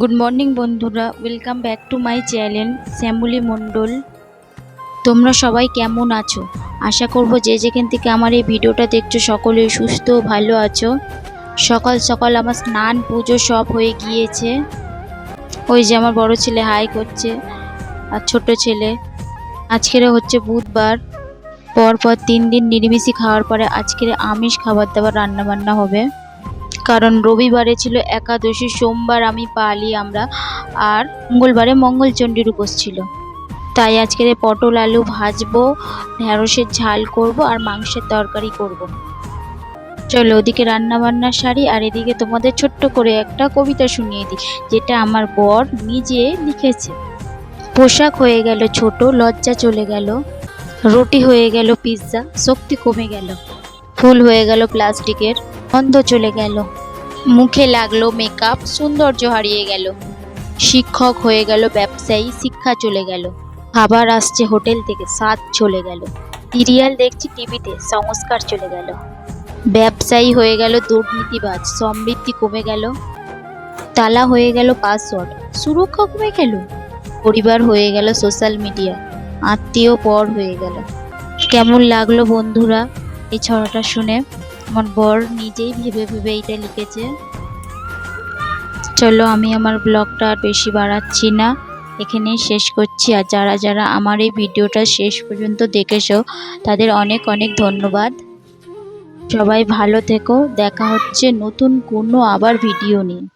Good morning বন্ধুরা। Welcome back to my channel Shyamali Mondal তোমরা সবাই কেমন আছো? আশা করব যে যেখান থেকে আমার এই ভিডিওটা দেখছ, সকলেই সুস্থ ভালো আছো। সকাল সকাল আমার স্নান, পুজো সব হয়ে গিয়েছে। ওই যে আমার বড় ছেলে হাই করছে, আর ছোট ছেলে। আজকের হচ্ছে বুধবার। পর পর তিন দিন নিরামিষই খাওয়ার পরে আজকের আমিষ খাবার দাবার রান্না বান্না হবে। কারণ রবিবারে ছিল একাদশী, সোমবার আমি পালি আমরা, আর মঙ্গলবারে মঙ্গলচণ্ডীর উপোস ছিল। তাই আজকের এই পটল আলু ভাজবো, ঢেঁড়সের ঝাল করব, আর মাংসের তরকারি করব। চলো ওদিকে রান্না বান্না সারি, আর এদিকে তোমাদের ছোট্ট করে একটা কবিতা শুনিয়ে দিই, যেটা আমার বর নিজে লিখেছে। পোশাক হয়ে গেল ছোট, লজ্জা চলে গেল, রুটি হয়ে গেল পিৎজা, শক্তি কমে গেল। ফুল হয়ে গেল প্লাস্টিকের। গন্ধ চলে গেল। মুখে লাগল মেকআপ সৌন্দর্য হারিয়ে গেল। শিক্ষক হয়ে গেল ব্যবসায়ী, শিক্ষা চলে গেল। খাবার আসছে হোটেল থেকে, স্বাদ চলে গেল। সিরিয়াল দেখছি টিভিতে, সংস্কার চলে গেল। ব্যবসায়ী হয়ে গেল দুর্নীতিবাজ সমৃদ্ধি কমে গেল। তালা হয়ে গেল পাসওয়ার্ড সুরক্ষা কমে গেল। পরিবার হয়ে গেল সোশ্যাল মিডিয়া আত্মীয় পর হয়ে গেল। কেমন লাগল বন্ধুরা? এই ছড়াটা শুনে আমার বর নিজেই ভেবে ভেবে এইটা লিখেছে। চলো আমি আমার ব্লগটা আর বেশি বাড়াচ্ছি না। এখানেই শেষ করছি। আর যারা যারা আমার এই ভিডিওটা শেষ পর্যন্ত দেখেছ, তাদের অনেক অনেক ধন্যবাদ। সবাই ভালো থেকো। দেখা হচ্ছে নতুন কোনো আবার ভিডিও নিয়ে।